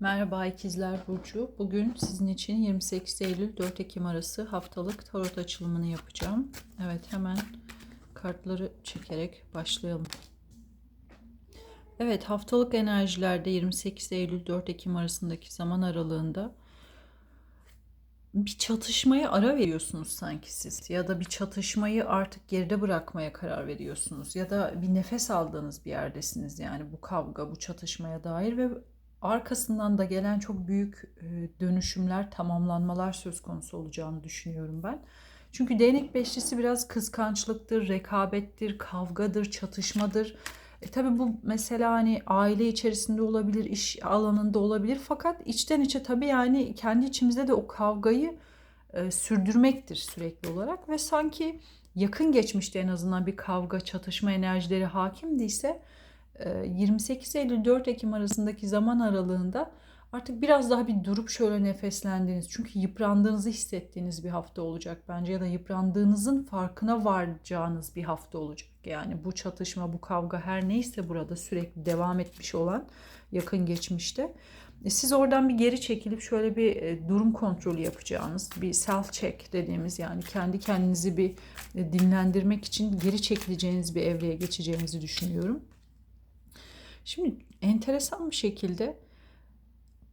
Merhaba ikizler Burcu. Bugün sizin için 28 Eylül 4 Ekim arası haftalık tarot açılımını yapacağım. Evet hemen kartları çekerek başlayalım. Evet haftalık enerjilerde 28 Eylül 4 Ekim arasındaki zaman aralığında bir çatışmaya ara veriyorsunuz sanki siz ya da bir çatışmayı artık geride bırakmaya karar veriyorsunuz ya da bir nefes aldığınız bir yerdesiniz yani bu kavga bu çatışmaya dair ve arkasından da gelen çok büyük e, dönüşümler tamamlanmalar söz konusu olacağını düşünüyorum ben. Çünkü değnek beşlisi biraz kıskançlıktır, rekabettir, kavgadır, çatışmadır. E tabi bu mesela hani aile içerisinde olabilir, iş alanında olabilir. Fakat içten içe tabi yani kendi içimizde de o kavgayı e, sürdürmektir sürekli olarak. Ve sanki yakın geçmişte en azından bir kavga, çatışma enerjileri hakimdiyse 28 Eylül 4 Ekim arasındaki zaman aralığında artık biraz daha bir durup şöyle nefeslendiğiniz çünkü yıprandığınızı hissettiğiniz bir hafta olacak bence ya da yıprandığınızın farkına varacağınız bir hafta olacak. Yani bu çatışma, bu kavga her neyse burada sürekli devam etmiş olan yakın geçmişte. E, siz oradan bir geri çekilip şöyle bir e, durum kontrolü yapacağınız, bir self check dediğimiz yani kendi kendinizi bir e, dinlendirmek için geri çekileceğiniz bir evreye geçeceğinizi düşünüyorum. Şimdi enteresan bir şekilde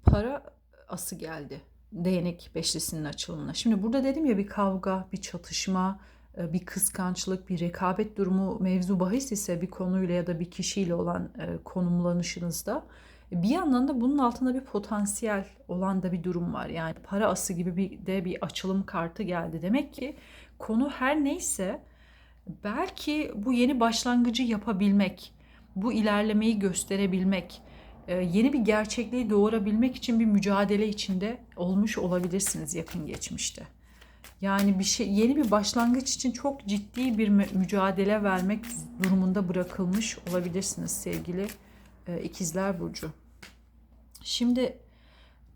para ası geldi. Değnek beşlisinin açılımına. Şimdi burada dedim ya bir kavga, bir çatışma, e, bir kıskançlık, bir rekabet durumu mevzu bahis ise bir konuyla ya da bir kişiyle olan e, konumlanışınızda bir yandan da bunun altında bir potansiyel olan da bir durum var. Yani para ası gibi bir de bir açılım kartı geldi. Demek ki konu her neyse belki bu yeni başlangıcı yapabilmek, bu ilerlemeyi gösterebilmek, e, yeni bir gerçekliği doğurabilmek için bir mücadele içinde olmuş olabilirsiniz yakın geçmişte. Yani bir şey yeni bir başlangıç için çok ciddi bir mücadele vermek durumunda bırakılmış olabilirsiniz sevgili e, ikizler burcu. Şimdi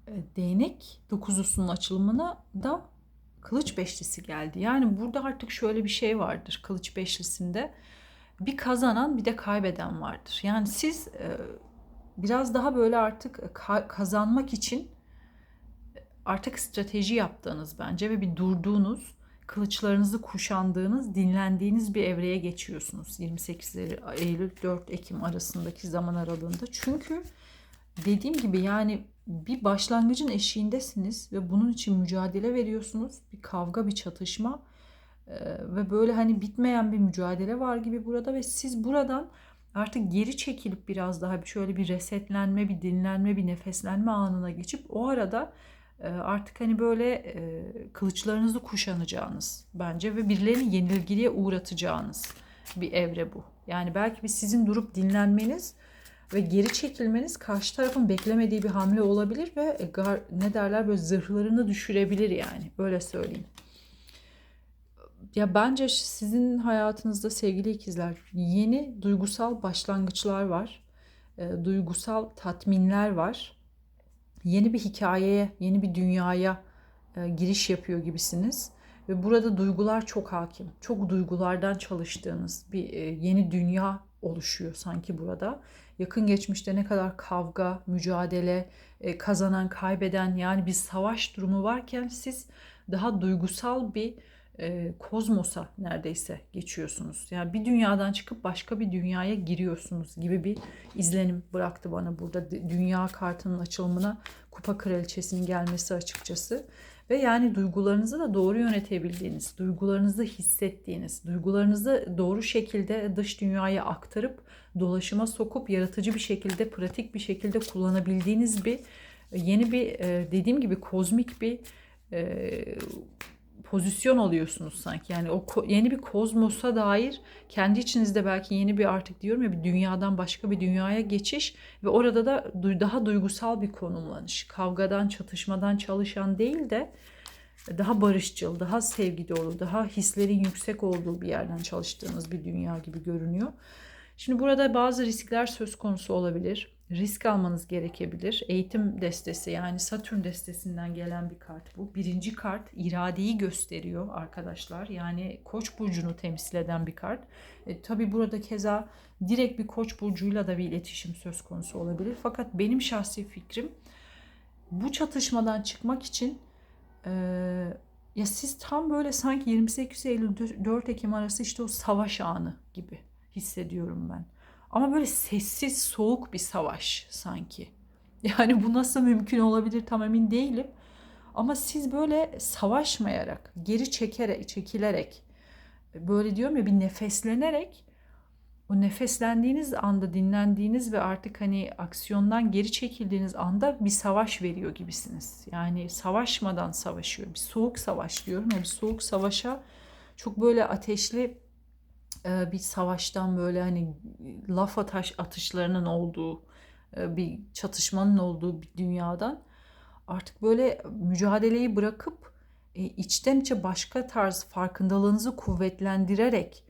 e, değnek dokuzusunun açılımına da kılıç beşlisi geldi. Yani burada artık şöyle bir şey vardır kılıç beşlisinde bir kazanan bir de kaybeden vardır. Yani siz e, biraz daha böyle artık kazanmak için artık strateji yaptığınız bence ve bir durduğunuz, kılıçlarınızı kuşandığınız, dinlendiğiniz bir evreye geçiyorsunuz 28 Eylül 4 Ekim arasındaki zaman aralığında. Çünkü dediğim gibi yani bir başlangıcın eşiğindesiniz ve bunun için mücadele veriyorsunuz. Bir kavga, bir çatışma ve böyle hani bitmeyen bir mücadele var gibi burada ve siz buradan artık geri çekilip biraz daha şöyle bir resetlenme, bir dinlenme, bir nefeslenme anına geçip o arada e, artık hani böyle e, kılıçlarınızı kuşanacağınız bence ve birilerini yenilgiye uğratacağınız bir evre bu. Yani belki bir sizin durup dinlenmeniz ve geri çekilmeniz karşı tarafın beklemediği bir hamle olabilir ve e, ne derler böyle zırhlarını düşürebilir yani böyle söyleyeyim. Ya bence sizin hayatınızda sevgili ikizler yeni duygusal başlangıçlar var. E, duygusal tatminler var. Yeni bir hikayeye, yeni bir dünyaya e, giriş yapıyor gibisiniz. Ve burada duygular çok hakim. Çok duygulardan çalıştığınız bir e, yeni dünya oluşuyor sanki burada. Yakın geçmişte ne kadar kavga, mücadele, e, kazanan, kaybeden yani bir savaş durumu varken siz daha duygusal bir e, kozmosa neredeyse geçiyorsunuz. Yani bir dünyadan çıkıp başka bir dünyaya giriyorsunuz gibi bir izlenim bıraktı bana burada dünya kartının açılımına kupa kraliçesinin gelmesi açıkçası. Ve yani duygularınızı da doğru yönetebildiğiniz, duygularınızı hissettiğiniz, duygularınızı doğru şekilde dış dünyaya aktarıp dolaşıma sokup yaratıcı bir şekilde, pratik bir şekilde kullanabildiğiniz bir yeni bir dediğim gibi kozmik bir pozisyon alıyorsunuz sanki. Yani o yeni bir kozmosa dair kendi içinizde belki yeni bir artık diyorum ya bir dünyadan başka bir dünyaya geçiş ve orada da daha duygusal bir konumlanış. Kavgadan, çatışmadan çalışan değil de daha barışçıl, daha sevgi dolu, daha hislerin yüksek olduğu bir yerden çalıştığınız bir dünya gibi görünüyor. Şimdi burada bazı riskler söz konusu olabilir risk almanız gerekebilir. Eğitim destesi yani Satürn destesinden gelen bir kart bu. Birinci kart iradeyi gösteriyor arkadaşlar. Yani koç burcunu temsil eden bir kart. E, Tabi burada keza direkt bir koç burcuyla da bir iletişim söz konusu olabilir. Fakat benim şahsi fikrim bu çatışmadan çıkmak için e, ya siz tam böyle sanki 28 Eylül 4 Ekim arası işte o savaş anı gibi hissediyorum ben. Ama böyle sessiz, soğuk bir savaş sanki. Yani bu nasıl mümkün olabilir tam emin değilim. Ama siz böyle savaşmayarak, geri çekerek, çekilerek, böyle diyorum ya bir nefeslenerek o nefeslendiğiniz anda, dinlendiğiniz ve artık hani aksiyondan geri çekildiğiniz anda bir savaş veriyor gibisiniz. Yani savaşmadan savaşıyor. Bir soğuk savaş diyorum ya bir soğuk savaşa çok böyle ateşli bir savaştan böyle hani laf ataş atışlarının olduğu bir çatışmanın olduğu bir dünyadan artık böyle mücadeleyi bırakıp içten içe başka tarz farkındalığınızı kuvvetlendirerek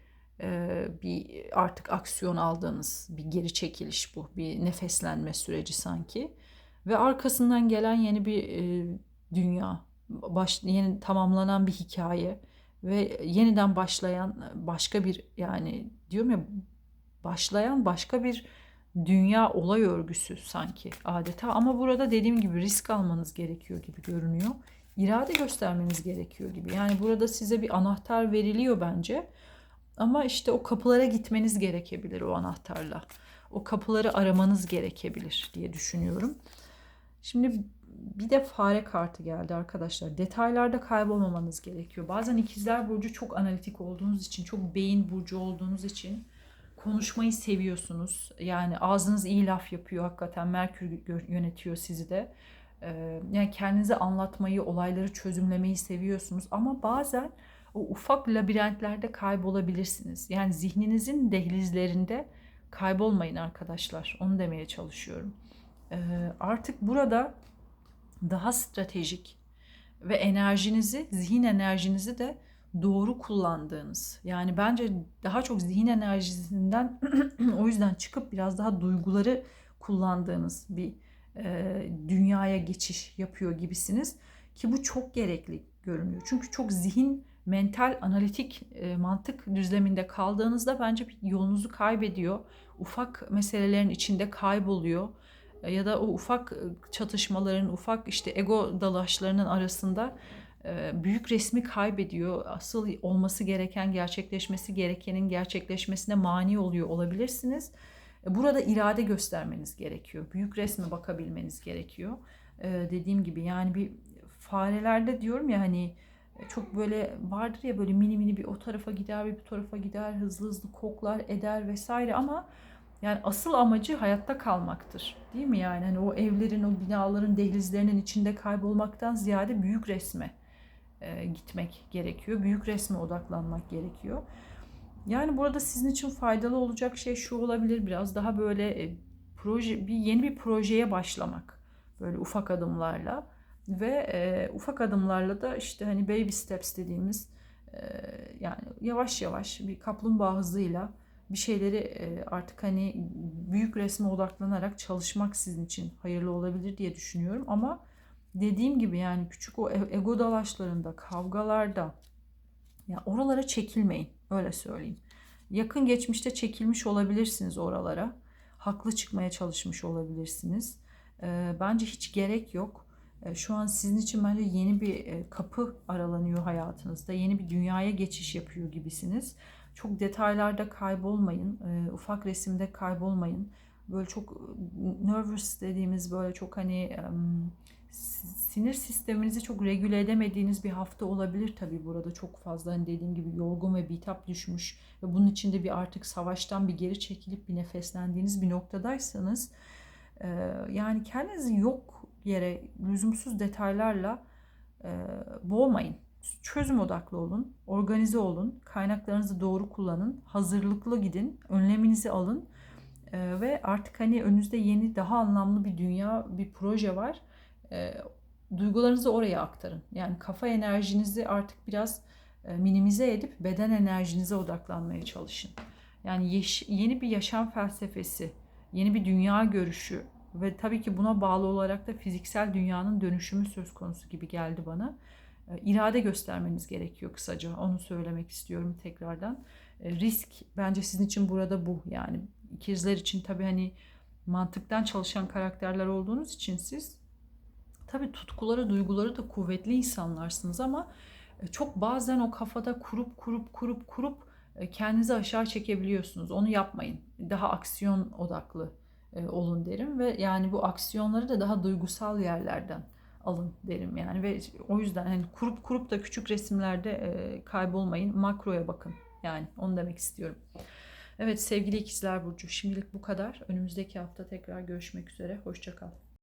bir artık aksiyon aldığınız bir geri çekiliş bu. Bir nefeslenme süreci sanki. Ve arkasından gelen yeni bir dünya, baş, yeni tamamlanan bir hikaye ve yeniden başlayan başka bir yani diyorum ya başlayan başka bir dünya olay örgüsü sanki adeta ama burada dediğim gibi risk almanız gerekiyor gibi görünüyor. İrade göstermeniz gerekiyor gibi. Yani burada size bir anahtar veriliyor bence. Ama işte o kapılara gitmeniz gerekebilir o anahtarla. O kapıları aramanız gerekebilir diye düşünüyorum. Şimdi bir de fare kartı geldi arkadaşlar. Detaylarda kaybolmamanız gerekiyor. Bazen ikizler burcu çok analitik olduğunuz için, çok beyin burcu olduğunuz için konuşmayı seviyorsunuz. Yani ağzınız iyi laf yapıyor hakikaten. Merkür yönetiyor sizi de. Ee, yani kendinize anlatmayı, olayları çözümlemeyi seviyorsunuz. Ama bazen o ufak labirentlerde kaybolabilirsiniz. Yani zihninizin dehlizlerinde kaybolmayın arkadaşlar. Onu demeye çalışıyorum. Ee, artık burada daha stratejik ve enerjinizi, zihin enerjinizi de doğru kullandığınız. Yani bence daha çok zihin enerjisinden o yüzden çıkıp biraz daha duyguları kullandığınız bir e, dünyaya geçiş yapıyor gibisiniz ki bu çok gerekli görünüyor. Çünkü çok zihin, mental, analitik e, mantık düzleminde kaldığınızda bence yolunuzu kaybediyor. Ufak meselelerin içinde kayboluyor ya da o ufak e, çatışmaların, ufak işte ego dalaşlarının arasında e, büyük resmi kaybediyor. Asıl olması gereken, gerçekleşmesi gerekenin gerçekleşmesine mani oluyor olabilirsiniz. Burada irade göstermeniz gerekiyor. Büyük resme bakabilmeniz gerekiyor. Dediğim gibi yani bir farelerde diyorum ya hani çok böyle vardır ya böyle mini mini bir o tarafa gider bir bu tarafa gider hızlı hızlı koklar eder vesaire ama yani asıl amacı hayatta kalmaktır. Değil mi yani? Hani o evlerin, o binaların, dehlizlerinin içinde kaybolmaktan ziyade büyük resme e, gitmek gerekiyor. Büyük resme odaklanmak gerekiyor. Yani burada sizin için faydalı olacak şey şu olabilir biraz daha böyle e, proje bir yeni bir projeye başlamak böyle ufak adımlarla ve e, ufak adımlarla da işte hani baby steps dediğimiz e, yani yavaş yavaş bir kaplumbağa hızıyla bir şeyleri artık hani büyük resme odaklanarak çalışmak sizin için hayırlı olabilir diye düşünüyorum. Ama dediğim gibi yani küçük o e, ego dalaşlarında, kavgalarda ya yani oralara çekilmeyin. Öyle söyleyeyim. Yakın geçmişte çekilmiş olabilirsiniz oralara. Haklı çıkmaya çalışmış olabilirsiniz. Bence hiç gerek yok. Şu an sizin için bence yeni bir kapı aralanıyor hayatınızda. Yeni bir dünyaya geçiş yapıyor gibisiniz. Çok detaylarda kaybolmayın. E, ufak resimde kaybolmayın. Böyle çok nervous dediğimiz böyle çok hani sinir sisteminizi çok regüle edemediğiniz bir hafta olabilir tabii burada çok fazla hani dediğim gibi yorgun ve bitap düşmüş ve bunun içinde bir artık savaştan bir geri çekilip bir nefeslendiğiniz bir noktadaysanız e, yani kendinizi yok yere lüzumsuz detaylarla e, boğmayın çözüm odaklı olun, organize olun, kaynaklarınızı doğru kullanın, hazırlıklı gidin, önleminizi alın e, ve artık hani önünüzde yeni daha anlamlı bir dünya, bir proje var. E, duygularınızı oraya aktarın. Yani kafa enerjinizi artık biraz e, minimize edip beden enerjinize odaklanmaya çalışın. Yani yeş, yeni bir yaşam felsefesi, yeni bir dünya görüşü ve tabii ki buna bağlı olarak da fiziksel dünyanın dönüşümü söz konusu gibi geldi bana. E, irade göstermeniz gerekiyor kısaca. Onu söylemek istiyorum tekrardan. E, risk bence sizin için burada bu. Yani ikizler için tabii hani mantıktan çalışan karakterler olduğunuz için siz Tabii tutkuları, duyguları da kuvvetli insanlarsınız ama e, çok bazen o kafada kurup kurup kurup kurup kendinizi aşağı çekebiliyorsunuz. Onu yapmayın. Daha aksiyon odaklı olun derim ve yani bu aksiyonları da daha duygusal yerlerden alın derim yani ve o yüzden hani kurup kurup da küçük resimlerde e, kaybolmayın. Makroya bakın. Yani onu demek istiyorum. Evet sevgili ikizler burcu şimdilik bu kadar. Önümüzdeki hafta tekrar görüşmek üzere. Hoşçakal.